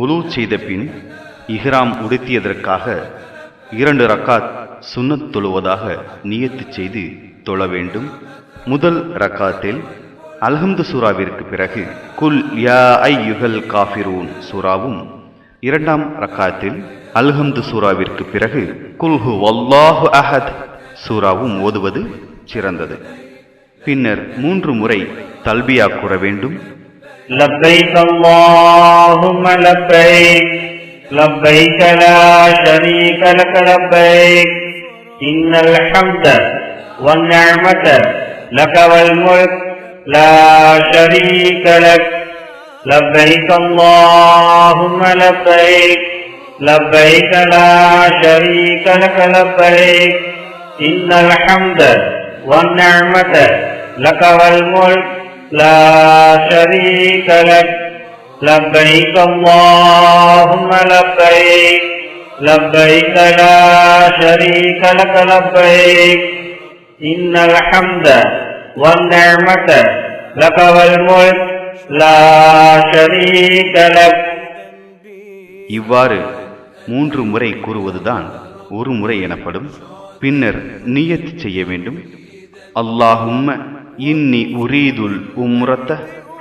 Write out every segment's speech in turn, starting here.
உலு செய்த பின் இஹ்ராம் உடுத்தியதற்காக இரண்டு ரக்காத் சுன்னத் தொழுவதாக நியத்து செய்து தொழ வேண்டும். முதல் ரக்காத்தில் அல்ஹம்து சூராவிற்கு பிறகு குல் யா ஐயுகல் காஃபிரூன் சூராவும் இரண்டாம் ரக்காத்தில் அல்ஹம்து சூராவிற்கு பிறகு குல்ஹு வல்லாஹு அஹத் சூராவும் ஓதுவது சிறந்தது. பின்னர் மூன்று முறை தல்பியா கூற வேண்டும். லப்பைக் அல்லாஹும்ம லப்பைக் லப்பைக் லா ஷரீக லக லப்பைக். இன்னல் ஹம்த வன் நிஅமத லக வல் முல்க் லா ஷரீக லக். லப்பைக் அல்லாஹும்ம லப்பைக் லப்பைக் லா ஷரீக லக லப்பைக். இன்னல் لك والملك لا شريك لك لبيك اللهم لبيك لبيك لا شريك لك لبيك إن الحمد والنعمة لك والملك لا شريك لك இவ்வாறு மூன்று முறை கூறுவதுதான் ஒரு முறை எனப்படும் பின்னர் நியத் செய்ய வேண்டும் அல்லாஹும்ம இன்னி உரீதுல் உம்ரத்த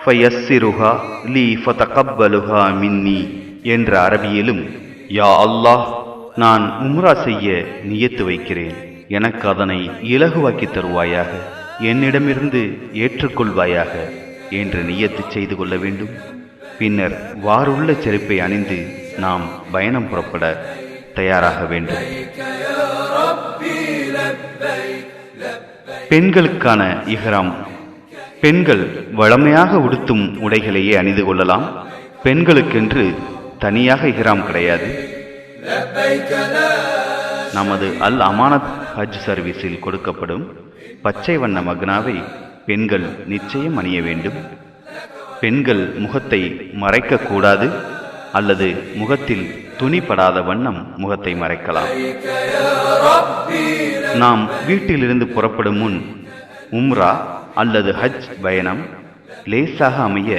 ஃபயஸ்ஸிருஹா லீ ஃபதகப்பலுஹா மின்னி என்ற அரபியிலும் யா அல்லாஹ் நான் உம்ரா செய்ய நியத்து வைக்கிறேன். எனக்கு அதனை இலகுவாக்கி தருவாயாக. என்னிடமிருந்து ஏற்றுக்கொள்வாயாக என்று நியத்து செய்து கொள்ள வேண்டும். பின்னர் வாருள்ள செருப்பை அணிந்து நாம் பயணம் புறப்பட தயாராக வேண்டும். பெண்களுக்கான இஹ்ராம். பெண்கள் வழமையாக உடுத்தும் உடைகளையே அணிந்து கொள்ளலாம். பெண்களுக்கென்று தனியாக இஹ்ராம் கிடையாது. நமது அல் அமானத் ஹஜ் சர்வீஸில் கொடுக்கப்படும் பச்சை வண்ண மக்னாவை பெண்கள் நிச்சயம் அணிய வேண்டும். பெண்கள் முகத்தை மறைக்கக்கூடாது அல்லது முகத்தில் துணிப்படாத வண்ணம் முகத்தை மறைக்கலாம் நாம் வீட்டிலிருந்து புறப்படும் முன் உம்ரா அல்லது ஹஜ் பயணம் லேசாக அமைய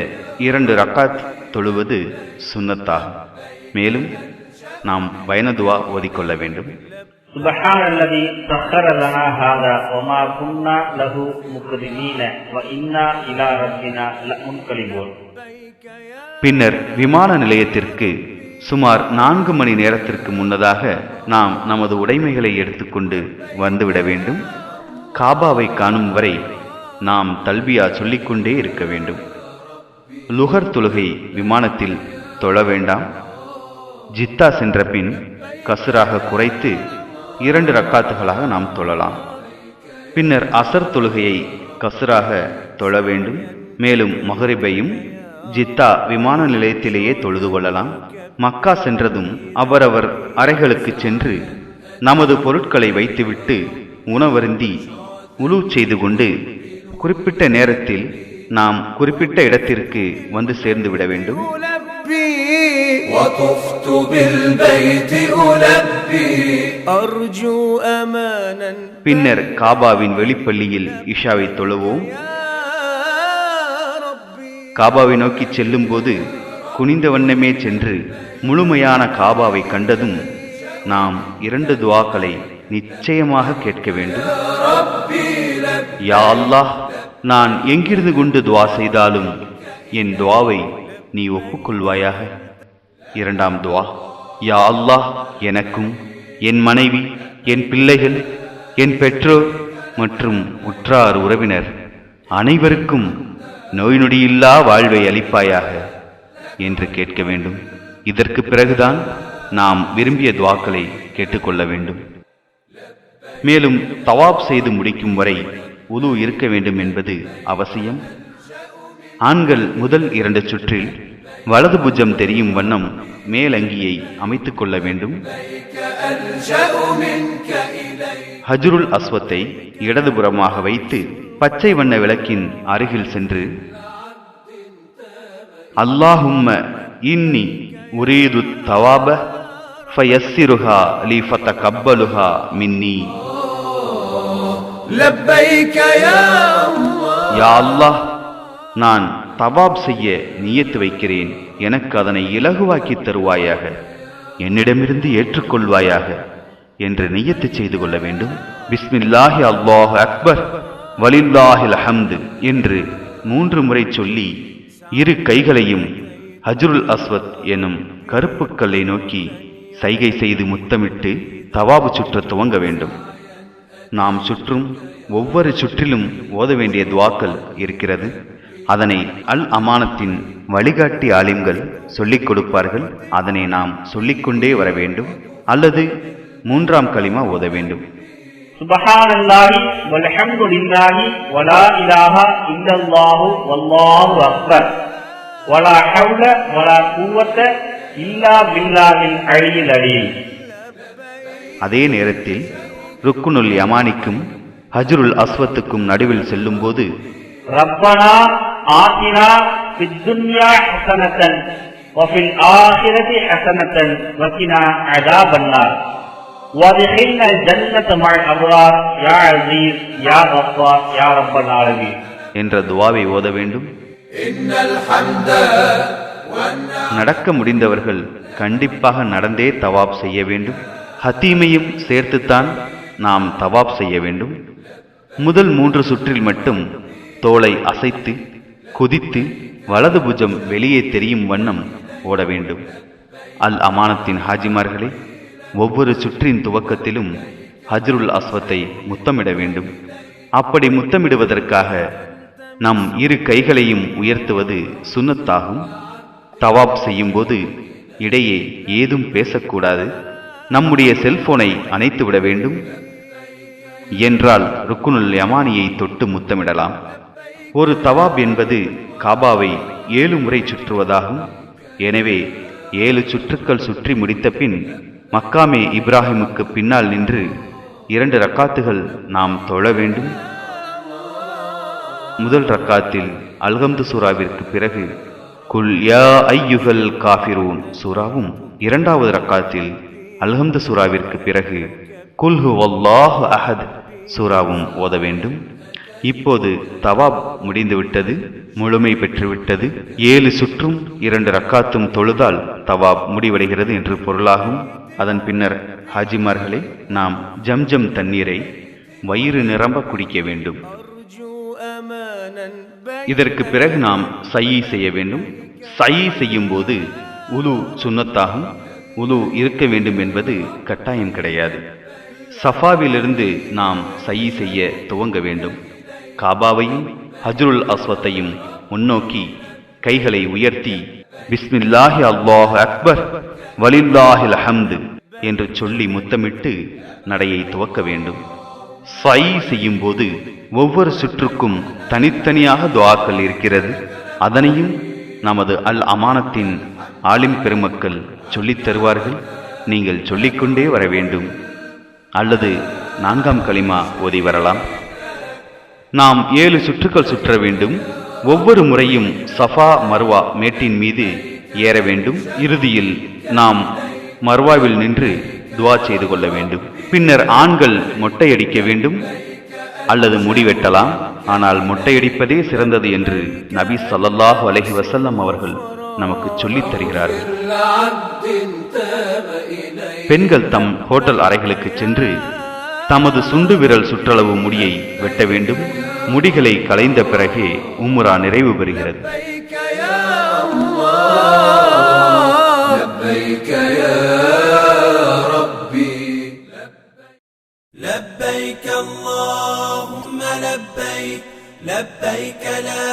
இரண்டு ரக்காத் தொழுவது சுன்னத்தாகும் மேலும் நாம் பயணதுவா ஓதிக்கொள்ள வேண்டும் سبحان الذي سخر لنا هذا وما كنا له مقرنين وإنا إلى ربنا لمنقلبون பின்னர் விமான நிலையத்திற்கு சுமார் நான்கு மணி நேரத்திற்கு முன்னதாக நாம் நமது உடைமைகளை எடுத்துக்கொண்டு வந்துவிட வேண்டும். காபாவை காணும் வரை நாம் தல்பியா சொல்லிக்கொண்டே இருக்க வேண்டும். லுகர் தொழுகை விமானத்தில் தொழ வேண்டாம். ஜித்தா சென்ற பின் கசுராக குறைத்து இரண்டு ரக்காத்துகளாக நாம் தொழலாம். பின்னர் அசர் தொழுகையை கசுராக தொழ வேண்டும். மேலும் மகரிபையும் ஜித்தா விமான நிலையத்திலேயே தொழுது கொள்ளலாம். மக்கா சென்றதும் அவரவர் அறைகளுக்கு சென்று நமது பொருட்களை வைத்துவிட்டு உணவருந்தி உழு செய்து கொண்டு குறிப்பிட்ட நேரத்தில் நாம் குறிப்பிட்ட இடத்திற்கு வந்து சேர்ந்து விட வேண்டும். பின்னர் காபாவின் வெளிப்பள்ளியில் இஷாவை தொழுவோம். காபாவை நோக்கி செல்லும் போது குனிந்த வண்ணமே சென்று முழுமையான காபாவை கண்டதும் நாம் இரண்டு துவாக்களை நிச்சயமாக கேட்க வேண்டும். யா அல்லாஹ் நான் எங்கிருந்து கொண்டு துவா செய்தாலும் என் துவாவை நீ ஒப்புக்கொள்வாயாக. இரண்டாம் துவா யா அல்லாஹ் எனக்கும் என் மனைவி என் பிள்ளைகள் என் பெற்றோர் மற்றும் உற்றார் உறவினர் அனைவருக்கும் நோய் நொடியில்லா வாழ்வை அளிப்பாயாக. என்று கேட்க வேண்டும். இதற்கு பிறகுதான் நாம் விரும்பிய துவாக்களை கேட்டுக்கொள்ள வேண்டும். மேலும் தவாப் செய்து முடிக்கும் வரை உது இருக்க வேண்டும் என்பது அவசியம். ஆண்கள் முதல் இரண்டு சுற்றில் வலது புஜம் தெரியும் வண்ணம் மேலங்கியை அமைத்துக் கொள்ள வேண்டும். ஹஜ்ருல் அஸ்வத்தை இடதுபுறமாக வைத்து பச்சை வண்ண விளக்கின் அருகில் சென்று அல்லாஹும்ம இன்னி உரீது தவாப ஃபயஸ்ஸிருஹா லி ஃபதகப்பலுஹா மின்னி. லப்பைக யா யா அல்லாஹ் நான் தவாப் செய்ய நியத்து வைக்கிறேன். எனக்கு அதனை இலகுவாக்கி தருவாயாக. என்னிடமிருந்து ஏற்றுக்கொள்வாயாக என்று நியத்து செய்து கொள்ள வேண்டும். பிஸ்மில்லாஹி அல்லாஹ் அக்பர். வலில்லாஹில் அஹம்து என்று மூன்று முறை சொல்லி இரு கைகளையும் ஹஜ்ருல் அஸ்வத் எனும் கருப்புக்கல்லை நோக்கி சைகை செய்து முத்தமிட்டு தவாபு சுற்ற துவங்க வேண்டும். நாம் சுற்றும் ஒவ்வொரு சுற்றிலும் ஓத வேண்டிய துவாக்கள் இருக்கிறது. அதனை அல் அமானத்தின் வழிகாட்டி ஆலிம்கள் சொல்லிக் கொடுப்பார்கள். அதனை நாம் சொல்லிக்கொண்டே வர வேண்டும். அல்லது மூன்றாம் களிமா ஓத வேண்டும். سبحان الله والحمد لله ولا إله إلا வலா والله أكبر ولا حول ولا قوة إلا அதே நேரத்தில் ருக்குனுல் யமானிக்கும் ஹஜ்ருல் அஸ்வத்துக்கும் நடுவில் செல்லும் போது ரப்பனா ஆத்தினா பித்துன்யா ஹசனத்தன் வஃபில் ஆஹிரதி ஹசனத்தன் வக்கினா அதாபன்னார். وادخلنا الجنة مع الأبرار يا عزيز يا غفار يا رب العالمين என்ற துவாவை ஓத வேண்டும் إن الحمد والنعمة நடக்க முடிந்தவர்கள் கண்டிப்பாக நடந்தே தவாப் செய்ய வேண்டும் ஹத்தீமையும் சேர்த்துத்தான் நாம் தவாப் செய்ய வேண்டும் முதல் மூன்று சுற்றில் மட்டும் தோளை அசைத்து குதித்து வலது புஜம் வெளியே தெரியும் வண்ணம் ஓட வேண்டும் அல் அமானத்தின் ஹாஜிமார்களே ஒவ்வொரு சுற்றின் துவக்கத்திலும் ஹஜ்ருல் அஸ்வத்தை முத்தமிட வேண்டும். அப்படி முத்தமிடுவதற்காக நம் இரு கைகளையும் உயர்த்துவது சுன்னத்தாகும். தவாப் செய்யும்போது இடையே ஏதும் பேசக்கூடாது. நம்முடைய செல்போனை அணைத்து விட வேண்டும். என்றால் ருக்குனுல் யமானியை தொட்டு முத்தமிடலாம். ஒரு தவாப் என்பது காபாவை ஏழு முறை சுற்றுவதாகும். எனவே ஏழு சுற்றுக்கள் சுற்றி முடித்த பின் மக்காமே இப்ராஹிமுக்கு பின்னால் நின்று இரண்டு ரக்காத்துகள் நாம் தொழ வேண்டும். முதல் ரக்காத்தில் அல்ஹம்து சூறாவிற்கு பிறகு குல் யா ஐயுகல் காஃபிரூன் சூறாவும் இரண்டாவது ரக்காத்தில் அல்ஹம்து சூறாவிற்கு பிறகு குல்ஹு வல்லாஹு அஹத் சூறாவும் ஓத வேண்டும். இப்போது தவாப் முடிந்துவிட்டது முழுமை பெற்றுவிட்டது. ஏழு சுற்றும் இரண்டு ரக்காத்தும் தொழுதால் தவாப் முடிவடைகிறது என்று பொருளாகும். அதன் பின்னர் ஹாஜிமார்களே நாம் ஜம்ஜம் தண்ணீரை வயிறு நிரம்ப குடிக்க வேண்டும். இதற்கு பிறகு நாம் சயி செய்ய வேண்டும். சயி செய்யும் போது உலு சுண்ணத்தாகும். உலு இருக்க வேண்டும் என்பது கட்டாயம் கிடையாது. சஃபாவிலிருந்து நாம் சயி செய்ய துவங்க வேண்டும். காபாவையும் ஹஜ்ருல் அஸ்வத்தையும் முன்னோக்கி கைகளை உயர்த்தி பிஸ்மில்லாஹி அல்லாஹ் அக்பர்! வலில்லாஹில் ஹம்து என்று சொல்லி முத்தமிட்டு நடையை துவக்க வேண்டும். சை செய்யும் போது ஒவ்வொரு சுற்றுக்கும் தனித்தனியாக துவாக்கள் இருக்கிறது. அதனையும் நமது அல் அமானத்தின் ஆலிம் பெருமக்கள் சொல்லித் தருவார்கள். நீங்கள் சொல்லிக்கொண்டே வர வேண்டும். அல்லது நான்காம் களிமா ஓதி வரலாம். நாம் ஏழு சுற்றுக்கள் சுற்ற வேண்டும். ஒவ்வொரு முறையும் சஃபா மர்வா மேட்டின் மீது ஏற வேண்டும். இறுதியில் நாம் மர்வாவில் நின்று துவா செய்து கொள்ள வேண்டும். பின்னர் ஆண்கள் மொட்டையடிக்க வேண்டும். அல்லது முடிவெட்டலாம். ஆனால் மொட்டையடிப்பதே சிறந்தது என்று நபி சல்லல்லாஹ் அலஹி வசல்லம் அவர்கள் நமக்கு சொல்லித் தருகிறார்கள். பெண்கள் தம் ஹோட்டல் அறைகளுக்கு சென்று தமது சுண்டு விரல் சுற்றளவு முடியை வெட்ட வேண்டும். முடிகளை களைந்த பிறகே உம்முரா நிறைவு பெறுகிறது. لبيك يا ربي لبيك اللهم لبيك لبيك لا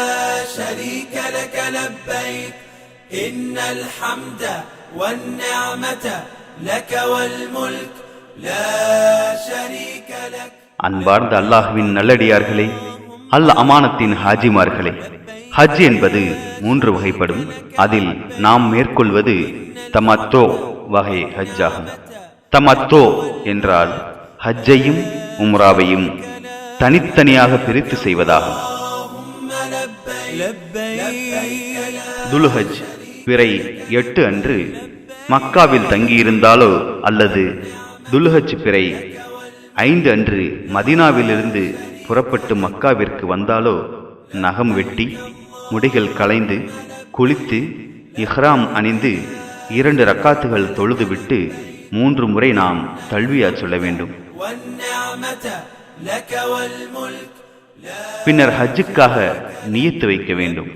شريك لك لبيك إن الحمد والنعمة لك والملك لا شريك لك அன்பார்ந்த அல்லாஹ்வின் நல்லடியார்களே அல் அமானத்தின் ஹாஜிமார்களே ஹஜ் என்பது மூன்று வகைப்படும். அதில் நாம் மேற்கொள்வது தமத்தோ வகை ஹஜ் ஆகும் தமத்தோ என்றால் ஹஜ்ஜையும் உம்ராவையும் தனித்தனியாக பிரித்து செய்வதாகும். துலுஹஜ் பிறை எட்டு அன்று மக்காவில் தங்கியிருந்தாலோ அல்லது துலுஹஜ் பிறை ஐந்து அன்று மதீனாவிலிருந்து புறப்பட்டு மக்காவிற்கு வந்தாலோ நகம் வெட்டி முடிகள் கலைந்து குளித்து இஹ்ராம் அணிந்து இரண்டு ரக்காத்துகள் தொழுதுவிட்டு மூன்று முறை நாம் தல்வியா சொல்ல வேண்டும். பின்னர் ஹஜ்ஜுக்காக நியத்து வைக்க வேண்டும்.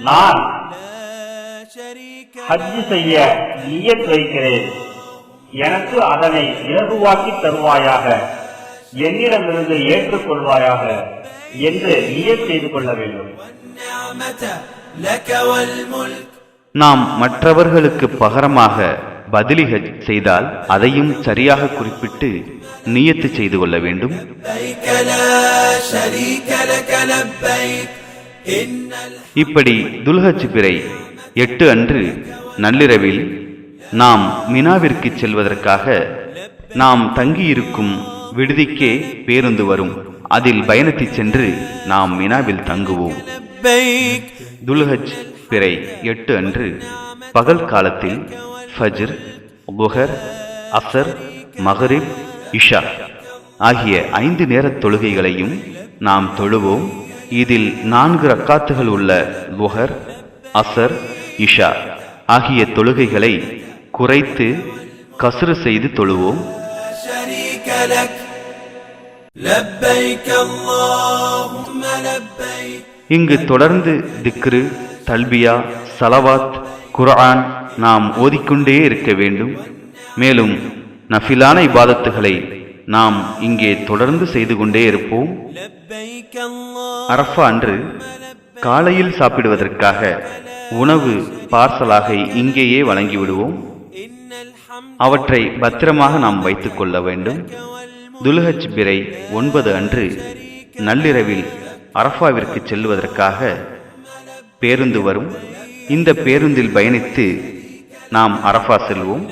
நான் ஹஜ் செய்ய நியத் வைக்கிறேன். எனக்கு அதனை இலகுவாக்கி தருவாயாக. என்னிடமிருந்து ஏற்றுக்கொள்வாயாக என்று நியத் செய்து கொள்ள வேண்டும். நாம் மற்றவர்களுக்கு பகரமாக பதிலிகள் செய்தால் அதையும் சரியாக குறிப்பிட்டு நியத்து செய்து கொள்ள வேண்டும். இப்படி துல்ஹச் பிறை எட்டு அன்று நள்ளிரவில் நாம் மினாவிற்கு செல்வதற்காக நாம் தங்கியிருக்கும் விடுதிக்கே பேருந்து வரும். அதில் பயணத்தை சென்று நாம் மினாவில் தங்குவோம். துல்ஹஜ் பிறை எட்டு அன்று பகல் காலத்தில் ஃபஜ்ர் புகர் அசர் மஹரிப் இஷா ஆகிய ஐந்து நேர தொழுகைகளையும் நாம் தொழுவோம். இதில் நான்கு ரக்காத்துகள் உள்ள புகர் அசர் இஷா ஆகிய தொழுகைகளை குறைத்து கசுறு செய்து தொழுவோம். இங்கு தொடர்ந்து திக்ரு தல்பியா சலவாத் குர்ஆன் நாம் ஓதிக்கொண்டே இருக்க வேண்டும். மேலும் நஃபிலான இபாதத்துகளை நாம் இங்கே தொடர்ந்து செய்து கொண்டே இருப்போம். அரஃபா அன்று காலையில் சாப்பிடுவதற்காக உணவு பார்சலாக இங்கேயே வழங்கிவிடுவோம். அவற்றை பத்திரமாக நாம் வைத்துக் கொள்ள வேண்டும். துலுஹஜ் பிறை ஒன்பது அன்று நள்ளிரவில் அரஃபாவிற்கு செல்வதற்காக பேருந்து வரும். இந்த பேருந்தில் பயணித்து நாம் அரஃபா செல்வோம்.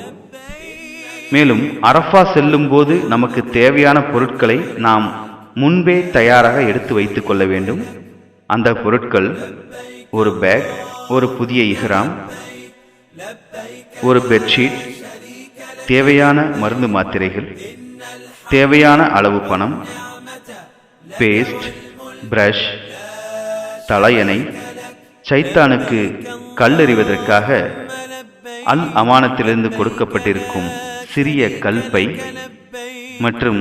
மேலும் அரஃபா செல்லும் போது நமக்கு தேவையான பொருட்களை நாம் முன்பே தயாராக எடுத்து வைத்து கொள்ள வேண்டும். அந்த பொருட்கள் ஒரு பேக் ஒரு புதிய இஹ்ராம் ஒரு பெட்ஷீட் தேவையான மருந்து மாத்திரைகள் தேவையான அளவு பணம் பேஸ்ட் பிரஷ் தலையணை சைத்தானுக்கு கல்லெறிவதற்காக அல் அமானத்திலிருந்து கொடுக்கப்பட்டிருக்கும் சிறிய கல்பை மற்றும்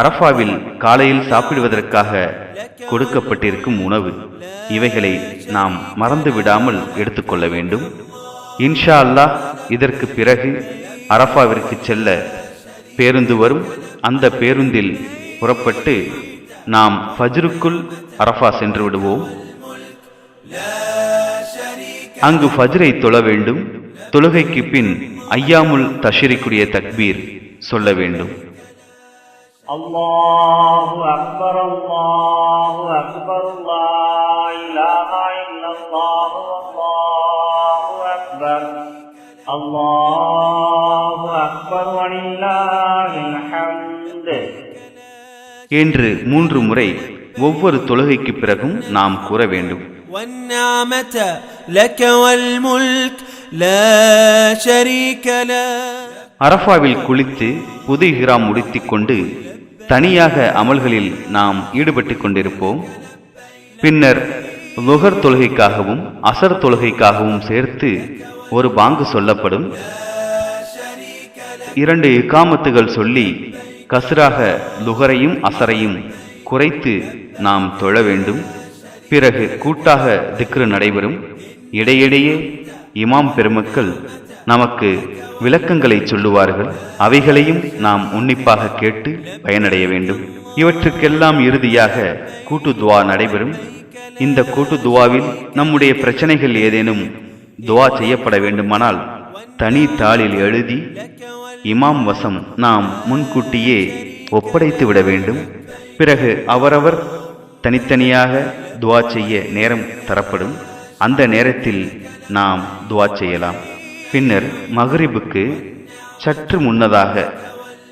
அரஃபாவில் காலையில் சாப்பிடுவதற்காக கொடுக்கப்பட்டிருக்கும் உணவு. இவைகளை நாம் மறந்து விடாமல் எடுத்துக்கொள்ள வேண்டும். இன்ஷா அல்லாஹ் இதற்கு பிறகு அரஃபாவிற்கு செல்ல பேருந்து வரும். அந்த பேருந்தில் புறப்பட்டு நாம் ஃபஜ்ருக்குள் அரஃபா சென்று விடுவோம். அங்கு ஃபஜ்ரை தொழ வேண்டும். தொழுகைக்கு பின் ஐயாமுல் தஷரிக்குரிய தக்பீர் சொல்ல வேண்டும். الله أكبر الله أكبر لا إله إلا الله والله أكبر الله أكبر ولله الحمد என்று மூன்று முறை ஒவ்வொரு தொழுகைக்கு பிறகும் நாம் கூற வேண்டும் والنعمة لك والملك لا شريك له அரஃபாவில் குளித்து புது இஹ்ராம் உடுத்திக் கொண்டு தனியாக அமல்களில் நாம் ஈடுபட்டு கொண்டிருப்போம். பின்னர் லுகர் தொழுகைக்காகவும் அசர் தொழுகைக்காகவும் சேர்த்து ஒரு பாங்கு சொல்லப்படும். இரண்டு இகாமத்துகள் சொல்லி கஸ்ராக லுகரையும் அசரையும் குறைத்து நாம் தொழ வேண்டும். பிறகு கூட்டாக திக்ரு நடைபெறும். இடையிடையே இமாம் பெருமக்கள் நமக்கு விளக்கங்களை சொல்லுவார்கள். அவைகளையும் நாம் உன்னிப்பாக கேட்டு பயனடைய வேண்டும். இவற்றுக்கெல்லாம் இறுதியாக கூட்டு துவா நடைபெறும். இந்த கூட்டு துவாவில் நம்முடைய பிரச்சனைகள் ஏதேனும் துவா செய்யப்பட வேண்டுமானால் தனி தாளில் எழுதி இமாம் வசம் நாம் முன்கூட்டியே ஒப்படைத்து விட வேண்டும். பிறகு அவரவர் தனித்தனியாக துவா செய்ய நேரம் தரப்படும். அந்த நேரத்தில் நாம் துவா செய்யலாம். பின்னர் மகரிபுக்கு சற்று முன்னதாக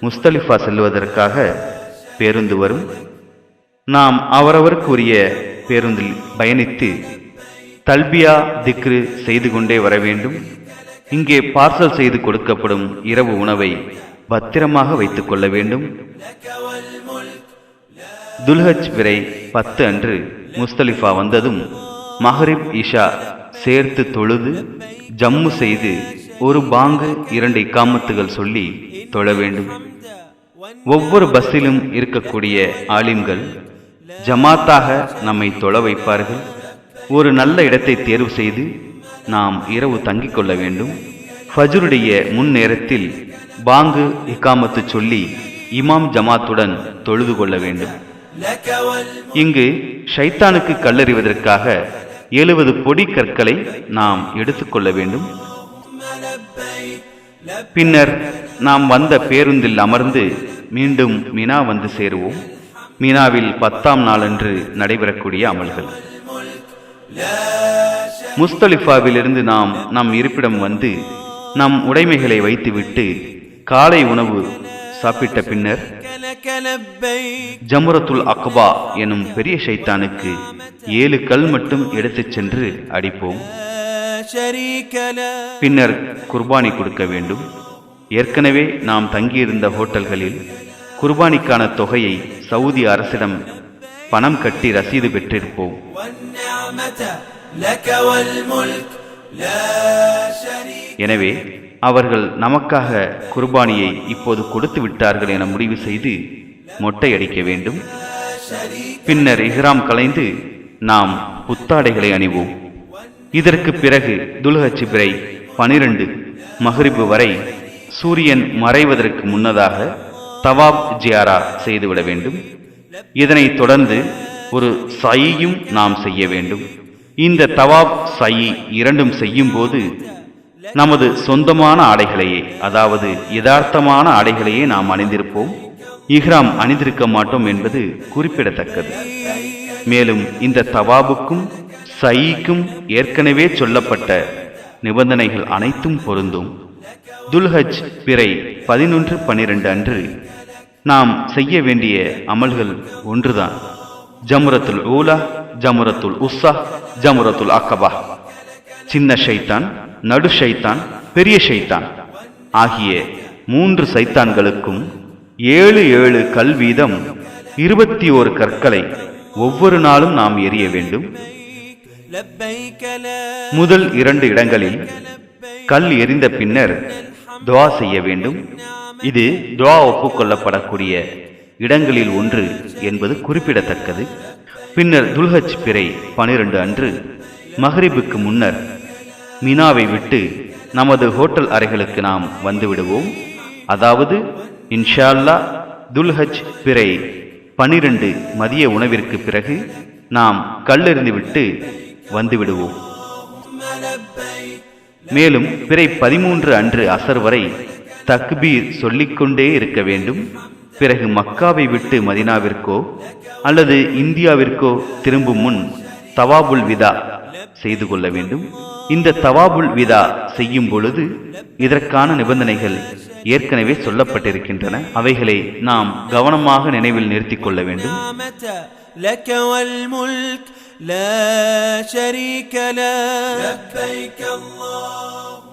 முஸ்தலிஃபா செல்வதற்காக பேருந்து வரும். நாம் அவரவருக்குரிய பேருந்தில் பயணித்து தல்பியா திக்ரு செய்து கொண்டே வர வேண்டும். இங்கே பார்சல் செய்து கொடுக்கப்படும் இரவு உணவை பத்திரமாக வைத்துக் கொள்ள வேண்டும். துல்ஹஜ் விரை பத்து அன்று முஸ்தலிஃபா வந்ததும் மஹரிப் இஷா சேர்த்து தொழுது ஜம்மு செய்து ஒரு பாங்கு இரண்டு இக்காமத்துகள் சொல்லி தொழ வேண்டும். ஒவ்வொரு பஸ்ஸிலும் இருக்கக்கூடிய ஆலிம்கள் ஜமாத்தாக நம்மை தொழ வைப்பார்கள். ஒரு நல்ல இடத்தை தேர்வு செய்து நாம் இரவு தங்கிக் கொள்ள வேண்டும். ஃபஜருடைய முன் நேரத்தில் பாங்கு இக்காமத்து சொல்லி இமாம் ஜமாத்துடன் தொழுது கொள்ள வேண்டும். இங்கு ஷைத்தானுக்கு கல்லறிவதற்காக எழுபது பொடி கற்களை நாம் எடுத்துக்கொள்ள வேண்டும். பின்னர் நாம் வந்த பேருந்தில் அமர்ந்து மீண்டும் மினா வந்து சேருவோம். மீனாவில் பத்தாம் நாளன்று நடைபெறக்கூடிய அமல்கள். முஸ்தலிஃபாவிலிருந்து நாம் நம் இருப்பிடம் வந்து நம் உடைமைகளை வைத்துவிட்டு காலை உணவு சாப்பிட்ட பின்னர் ஜமுரத்துல் அக்பா எனும் பெரிய ஷைத்தானுக்கு ஏழு கல் மட்டும் எடுத்துச் சென்று அடிப்போம். பின்னர் குர்பானி கொடுக்க வேண்டும். ஏற்கனவே நாம் தங்கியிருந்த ஹோட்டல்களில் குர்பானிக்கான தொகையை சவுதி அரசிடம் பணம் கட்டி ரசீது பெற்றிருப்போம். எனவே அவர்கள் நமக்காக குர்பானியை இப்போது கொடுத்து விட்டார்கள் என முடிவு செய்து மொட்டை அடிக்க வேண்டும். பின்னர் இஹ்ராம் கலைந்து நாம் புத்தாடைகளை அணிவோம். இதற்கு பிறகு துல்ஹஜ் பிறை பனிரெண்டு மகரிபு வரை சூரியன் மறைவதற்கு முன்னதாக தவாப் ஜியாரா செய்துவிட வேண்டும். இதனைத் தொடர்ந்து ஒரு சையும் நாம் செய்ய வேண்டும். இந்த தவாப் சை இரண்டும் செய்யும் போது நமது சொந்தமான ஆடைகளையே அதாவது யதார்த்தமான ஆடைகளையே நாம் அணிந்திருப்போம். இஹ்ராம் அணிந்திருக்க மாட்டோம் என்பது குறிப்பிடத்தக்கது. மேலும் இந்த தவாபுக்கும் சயிக்கும் ஏற்கனவே சொல்லப்பட்ட நிபந்தனைகள் அனைத்தும் பொருந்தும். துல்ஹஜ் பிறை பதினொன்று பன்னிரண்டு அன்று நாம் செய்ய வேண்டிய அமல்கள் ஒன்றுதான். ஜமுரத்துல் ஊலா ஜமுரத்துல் உஸ்ஸா ஜமுரத்துல் அக்கபா சின்ன ஷைத்தான் நடு ஷைத்தான் பெரிய ஷைத்தான் ஆகிய மூன்று சைத்தான்களுக்கும் ஏழு ஏழு கல் வீதம் இருபத்தி ஓரு கற்களை ஒவ்வொரு நாளும் நாம் எரிய வேண்டும். முதல் இரண்டு இடங்களில் கல் எரிந்த பின்னர் துவா செய்ய வேண்டும். இது துவா ஒப்புக்கொள்ளப்படக்கூடிய இடங்களில் ஒன்று என்பது குறிப்பிடத்தக்கது. பின்னர் துல்ஹஜ் பிறை பனிரெண்டு அன்று மஹரிபுக்கு முன்னர் மினாவை விட்டு நமது ஹோட்டல் அறைகளுக்கு நாம் வந்துவிடுவோம். அதாவது இன்ஷால்லா துல்ஹஜ் பிறை பனிரெண்டு மதிய உணவிற்கு பிறகு நாம் கல்லெறிந்து விட்டு வந்துவிடுவோம். மேலும் பிறை பதிமூன்று அன்று அசர் வரை தக்பீர் சொல்லிக்கொண்டே இருக்க வேண்டும். பிறகு மக்காவை விட்டு மதினாவிற்கோ அல்லது இந்தியாவிற்கோ திரும்பும் முன் தவாபுல் விதா செய்து கொள்ள வேண்டும். இந்த தவாபுல் விதா செய்யும் பொழுது இதற்கான நிபந்தனைகள் ஏற்கனவே சொல்லப்பட்டிருக்கின்றன அவைகளை நாம் கவனமாக நினைவில் நிறுத்திக் கொள்ள வேண்டும் النعمة لك والملك لا شريك له لبيك اللهم